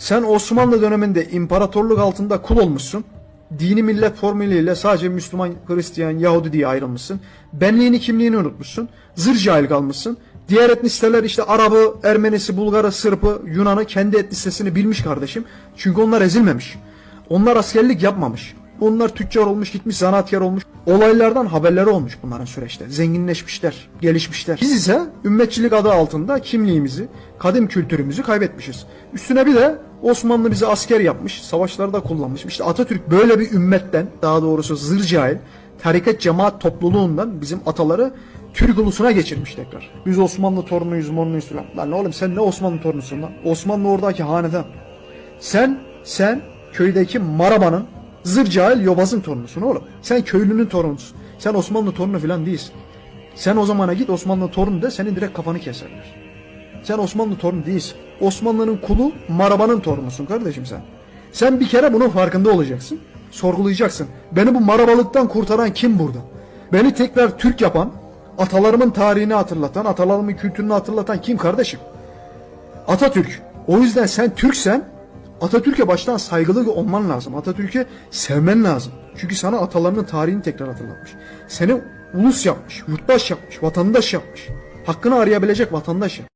Sen Osmanlı döneminde imparatorluk altında kul olmuşsun. Dini millet formülüyle sadece Müslüman, Hristiyan, Yahudi diye ayrılmışsın. Benliğini, kimliğini unutmuşsun. Zır cahil kalmışsın. Diğer etnisiteler işte Arabı, Ermenisi, Bulgarı, Sırpı, Yunan'ı kendi etnisitesini bilmiş kardeşim. Çünkü onlar ezilmemiş. Onlar askerlik yapmamış. Onlar tüccar olmuş, gitmiş zanaatkar olmuş. Olaylardan haberleri olmuş bunların süreçte. Zenginleşmişler, gelişmişler. Biz ise ümmetçilik adı altında kimliğimizi, kadim kültürümüzü kaybetmişiz. Üstüne bir de Osmanlı bizi asker yapmış, savaşlarda kullanmış. İşte Atatürk böyle bir ümmetten, daha doğrusu zır cahil, tarikat cemaat topluluğundan bizim ataları Türk ulusuna geçirmiş tekrar. Biz Osmanlı torunuyuz, monluyuz falan. Lan oğlum sen ne Osmanlı torunusun lan? Osmanlı oradaki hanedan. Sen, sen köydeki Maraba'nın zır cahil yobazın torunusun oğlum. Sen köylünün torunusun. Sen Osmanlı torunu falan değilsin. Sen o zamana git Osmanlı torunu de senin direkt kafanı keserler. Sen Osmanlı torunu değilsin. Osmanlı'nın kulu Maraba'nın torunusun kardeşim sen. Sen bir kere bunun farkında olacaksın. Sorgulayacaksın. Beni bu marabalıktan kurtaran kim burada? Beni tekrar Türk yapan, atalarımın tarihini hatırlatan, atalarımın kültürünü hatırlatan kim kardeşim? Atatürk. O yüzden sen Türksen Atatürk'e baştan saygılı olman lazım. Atatürk'e sevmen lazım. Çünkü sana atalarının tarihini tekrar hatırlatmış. Seni ulus yapmış, yurttaş yapmış, vatandaş yapmış. Hakkını arayabilecek vatandaş yapmış.